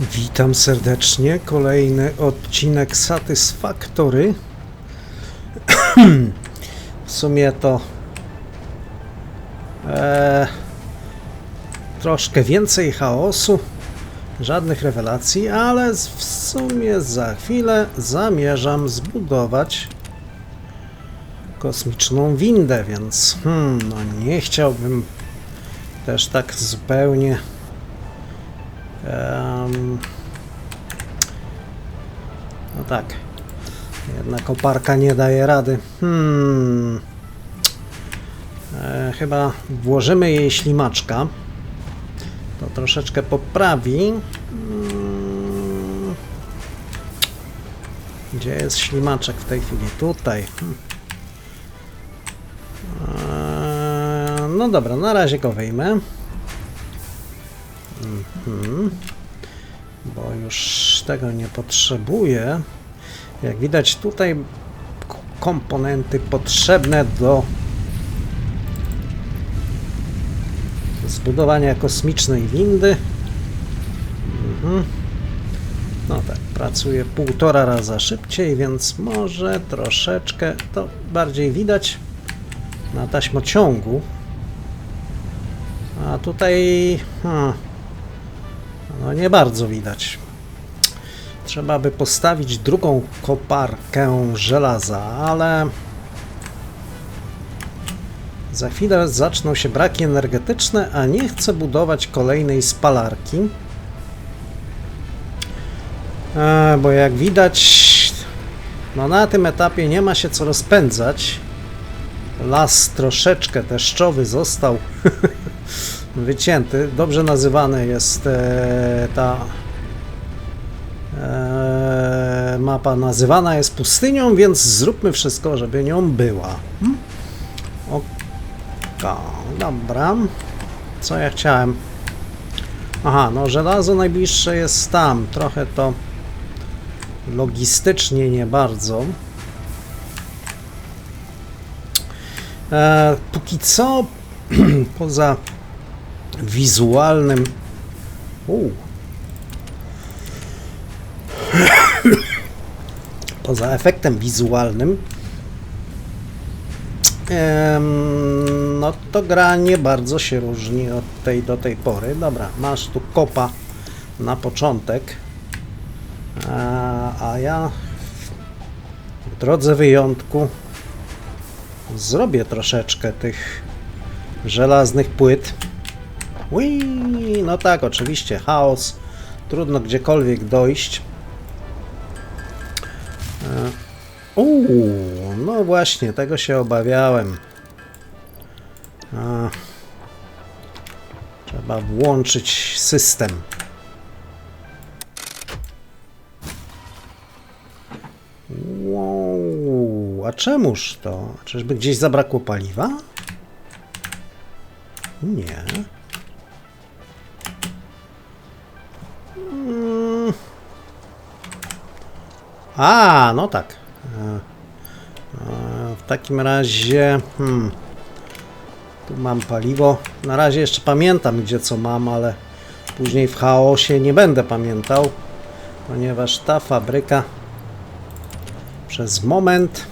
Witam serdecznie. Kolejny odcinek Satysfactory. w sumie to e, troszkę więcej chaosu, żadnych rewelacji, ale w sumie za chwilę zamierzam zbudować kosmiczną windę, więc hmm, no nie chciałbym też tak zupełnie no tak. Jedna koparka nie daje rady. Hmm. E, chyba włożymy jej ślimaczka. To troszeczkę poprawi. Hmm. Gdzie jest ślimaczek w tej chwili? Tutaj. Hmm. E, no dobra, na razie go wyjmę. Mhm. Bo już tego nie potrzebuję. Jak widać tutaj komponenty potrzebne do zbudowania kosmicznej windy. Mhm. No tak, pracuje półtora raza szybciej, więc może troszeczkę to bardziej widać na taśmociągu. A tutaj hmm, no nie bardzo widać. Trzeba by postawić drugą koparkę żelaza, ale za chwilę zaczną się braki energetyczne, a nie chcę budować kolejnej spalarki. E, bo jak widać, no na tym etapie nie ma się co rozpędzać. Las troszeczkę deszczowy został wycięty. Dobrze nazywany jest e, ta e, mapa nazywana jest pustynią, więc zróbmy wszystko, żeby nią była. Hmm? Oka, dobra. Co ja chciałem? Aha, no żelazo najbliższe jest tam. Trochę to logistycznie nie bardzo. E, póki co, poza wizualnym. U. Poza efektem wizualnym. no to gra nie bardzo się różni od tej do tej pory. Dobra, masz tu kopa na początek. A, a ja w drodze wyjątku zrobię troszeczkę tych żelaznych płyt. Ui, no tak, oczywiście, chaos. Trudno gdziekolwiek dojść. E, Uuu, no właśnie, tego się obawiałem. A, trzeba włączyć system. Wow, a czemuż to? Czyżby gdzieś zabrakło paliwa? Nie. A, no tak. E, e, W takim razie. Hmm, tu mam paliwo. Na razie jeszcze pamiętam, gdzie co mam, ale później w chaosie nie będę pamiętał, ponieważ ta fabryka przez moment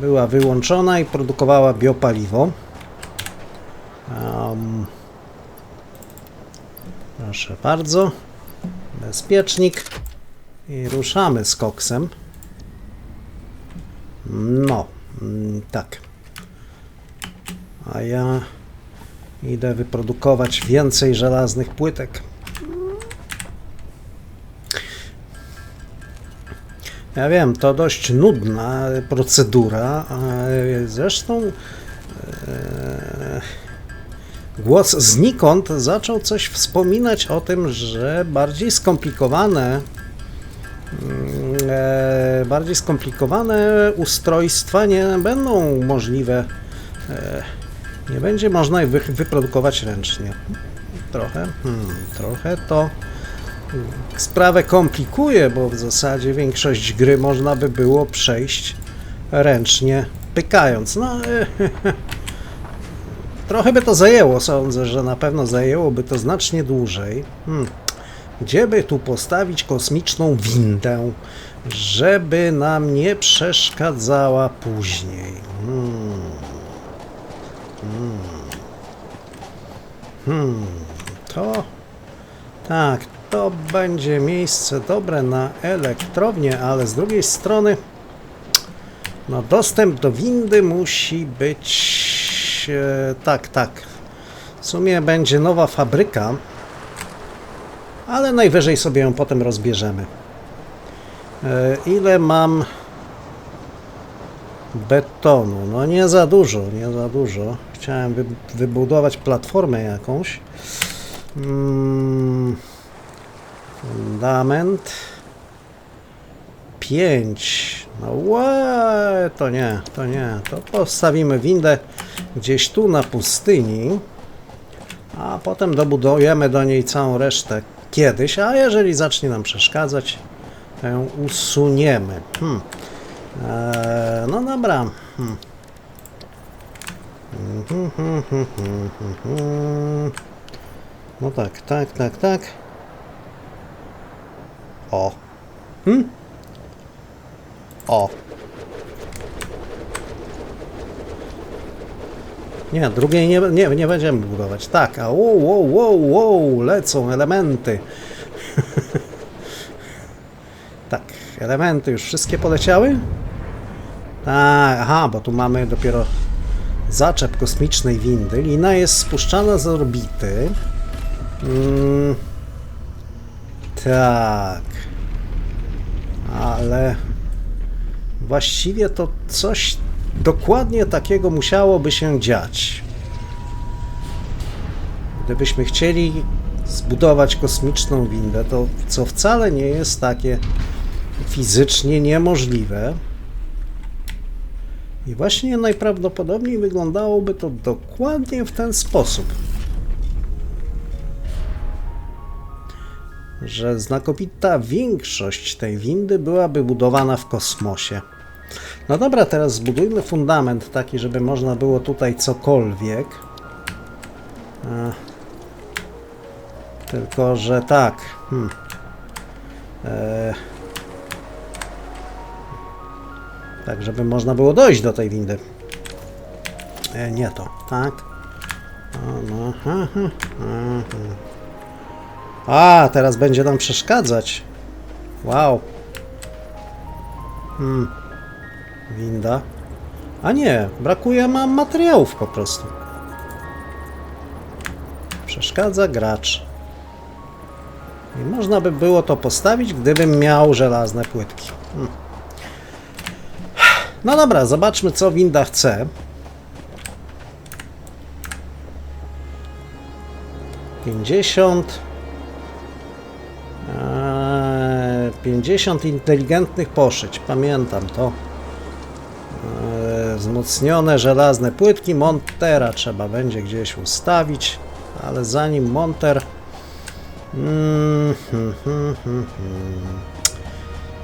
była wyłączona i produkowała biopaliwo. Em, proszę bardzo. Bezpiecznik. I ruszamy z koksem. No, mm, tak. A ja idę wyprodukować więcej żelaznych płytek. Ja wiem, to dość nudna procedura. Zresztą e, głos znikąd zaczął coś wspominać o tym, że bardziej skomplikowane bardziej skomplikowane ustrojstwa nie będą możliwe. E, nie będzie można ich wy, wyprodukować ręcznie. Trochę, hmm, trochę to sprawę komplikuje, bo w zasadzie większość gry można by było przejść ręcznie, pykając. No, trochę by to zajęło, sądzę, że na pewno zajęłoby to znacznie dłużej. Hmm. Gdzie by tu postawić kosmiczną windę, żeby nam nie przeszkadzała później. Hmm. Hmm. Hmm. To tak, to będzie miejsce dobre na elektrownię, ale z drugiej strony no dostęp do windy musi być e, tak, tak. W sumie będzie nowa fabryka, ale najwyżej sobie ją potem rozbierzemy. E, ile mam betonu? No nie za dużo, nie za dużo. Chciałem wy, wybudować platformę jakąś. Mm, fundament. 5. No łe, to nie, to nie. To postawimy windę gdzieś tu na pustyni, a potem dobudujemy do niej całą resztę kiedyś, a jeżeli zacznie nam przeszkadzać, to ją usuniemy. Hmm. Eee, no dobra. Hmm. Mhm, mhm, mhm. No tak, tak, tak, tak. O. Hmm? O. Nie, drugiej nie, nie, nie będziemy budować. Tak, a wow, wow, wow, wow, lecą elementy. tak, elementy już wszystkie poleciały? Tak, aha, bo tu mamy dopiero zaczep kosmicznej windy. Lina jest spuszczana z orbity. Mm, tak. Ale właściwie to coś dokładnie takiego musiałoby się dziać. Gdybyśmy chcieli zbudować kosmiczną windę, to co wcale nie jest takie fizycznie niemożliwe. I właśnie najprawdopodobniej wyglądałoby to dokładnie w ten sposób. Że znakomita większość tej windy byłaby budowana w kosmosie. No dobra, teraz zbudujmy fundament taki, żeby można było tutaj cokolwiek. E, tylko, że tak. Hmm. E, tak, żeby można było dojść do tej windy. E, nie to, tak. No. A, teraz będzie nam przeszkadzać. Wow. Hmm. Winda. A nie, brakuje mam materiałów po prostu. Przeszkadza gracz. I można by było to postawić, gdybym miał żelazne płytki. Hmm. No dobra, zobaczmy co winda chce. Pięćdziesiąt. Eee, 50 inteligentnych poszyć. Pamiętam to. Wzmocnione żelazne płytki. Montera trzeba będzie gdzieś ustawić. Ale zanim monter. Mm, hmm, hmm, hmm, hmm.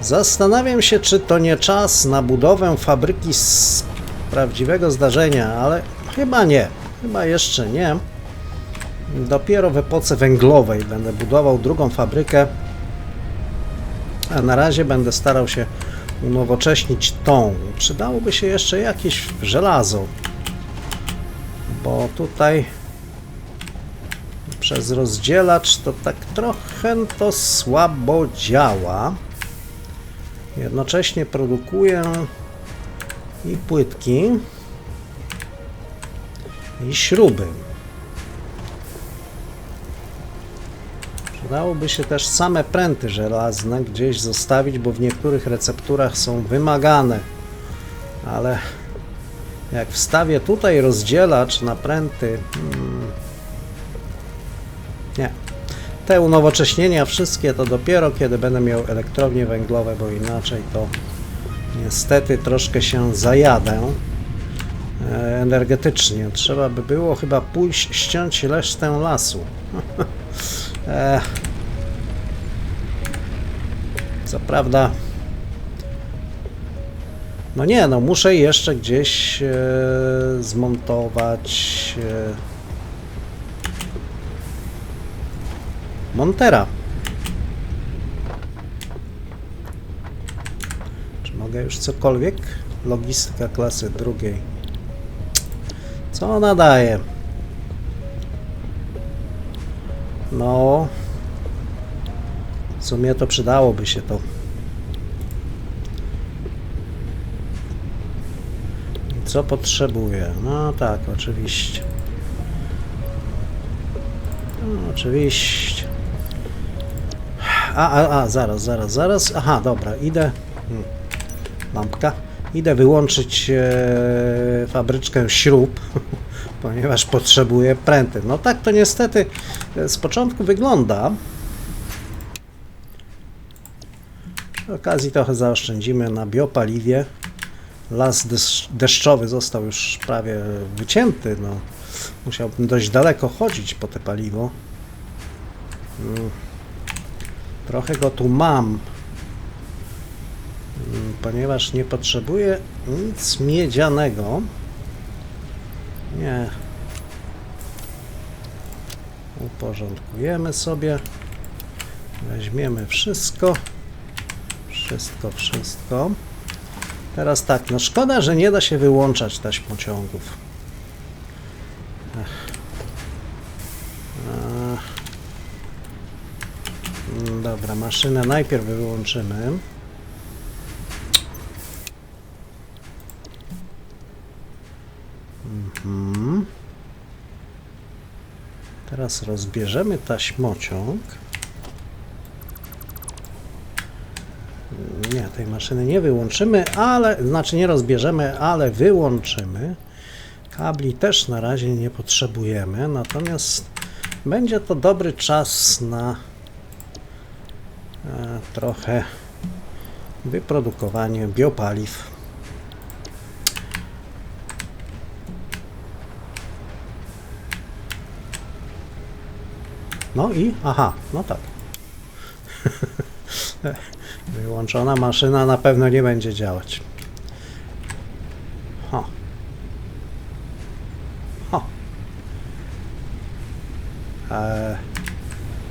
Zastanawiam się, czy to nie czas na budowę fabryki z prawdziwego zdarzenia, ale chyba nie. Chyba jeszcze nie. Dopiero w epoce węglowej będę budował drugą fabrykę, a na razie będę starał się unowocześnić tą. Przydałoby się jeszcze jakieś żelazo, bo tutaj przez rozdzielacz to tak trochę to słabo działa. Jednocześnie produkuję i płytki, i śruby. Przydałoby się też same pręty żelazne gdzieś zostawić, bo w niektórych recepturach są wymagane. Ale jak wstawię tutaj rozdzielacz na pręty, hmm, nie. Te unowocześnienia wszystkie to dopiero kiedy będę miał elektrownie węglowe, bo inaczej to niestety troszkę się zajadę e, energetycznie. Trzeba by było chyba pójść ściąć resztę lasu. Eee. Co prawda... No nie, no muszę jeszcze gdzieś e, zmontować e, Montera. Czy mogę już cokolwiek? Logistyka klasy drugiej. Co ona daje? No. W sumie to przydałoby się to. Co potrzebuję? No tak, oczywiście. No, oczywiście. A, a, a, zaraz, zaraz, zaraz. Aha, dobra, idę. Hmm. Lampka. Idę wyłączyć e, fabryczkę śrub, ponieważ potrzebuję pręty. No tak to niestety z początku wygląda. Przy okazji trochę zaoszczędzimy na biopaliwie. Las deszcz- deszczowy został już prawie wycięty. No. Musiałbym dość daleko chodzić po te paliwo. Mm. Trochę go tu mam, Mm, ponieważ nie potrzebuję nic miedzianego. Nie. Uporządkujemy sobie. Weźmiemy wszystko. Wszystko, wszystko. Teraz tak, no szkoda, że nie da się wyłączać taśmociągów. Ech. Ech. Dobra, maszynę najpierw wyłączymy. Mhm. Teraz rozbierzemy taśmociąg. Nie, tej maszyny nie wyłączymy, ale, znaczy nie rozbierzemy, ale wyłączymy. Kabli też na razie nie potrzebujemy, natomiast będzie to dobry czas na e, trochę wyprodukowanie biopaliw. No i, aha, no tak. Wyłączona maszyna na pewno nie będzie działać. Ho. Ho. E,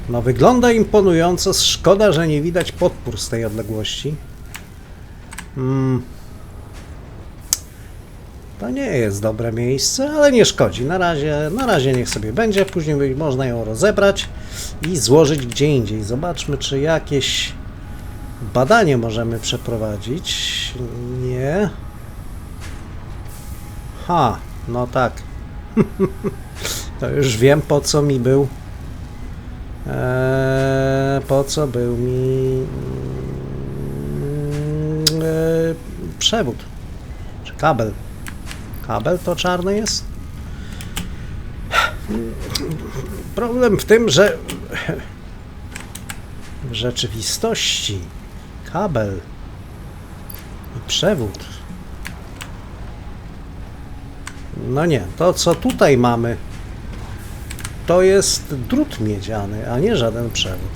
no wygląda imponująco. Szkoda, że nie widać podpór z tej odległości. Mm. To nie jest dobre miejsce, ale nie szkodzi. Na razie, na razie niech sobie będzie. Później można ją rozebrać i złożyć gdzie indziej. Zobaczmy, czy jakieś badanie możemy przeprowadzić. Nie. Ha, no tak. to już wiem po co mi był. Eee, po co był mi mm, eee, przewód czy kabel. Kabel to czarny jest? Problem w tym, że w rzeczywistości kabel i przewód. No nie, to co tutaj mamy, to jest drut miedziany, a nie żaden przewód.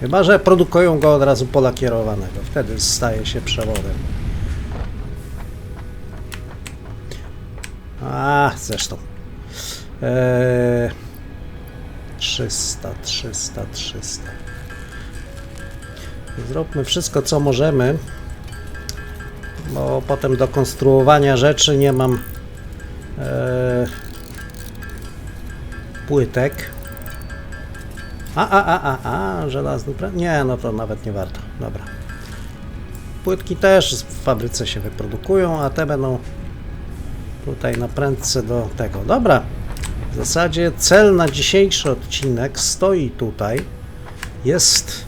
Chyba, że produkują go od razu polakierowanego, wtedy staje się przewodem. A, zresztą. Eee, 300, 300, 300. Zróbmy wszystko, co możemy, bo potem do konstruowania rzeczy nie mam eee, płytek. A, a, a, a, a, żelazny pręt? Nie, no to nawet nie warto. Dobra. Płytki też w fabryce się wyprodukują, a te będą tutaj na prędce do tego. Dobra. W zasadzie cel na dzisiejszy odcinek stoi tutaj. Jest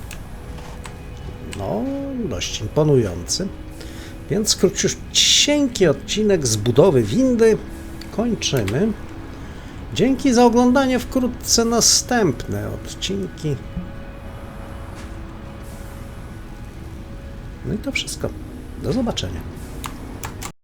no, dość imponujący. Więc króciusieńki odcinek z budowy windy kończymy. Dzięki za oglądanie wkrótce następne odcinki. No i to wszystko. Do zobaczenia.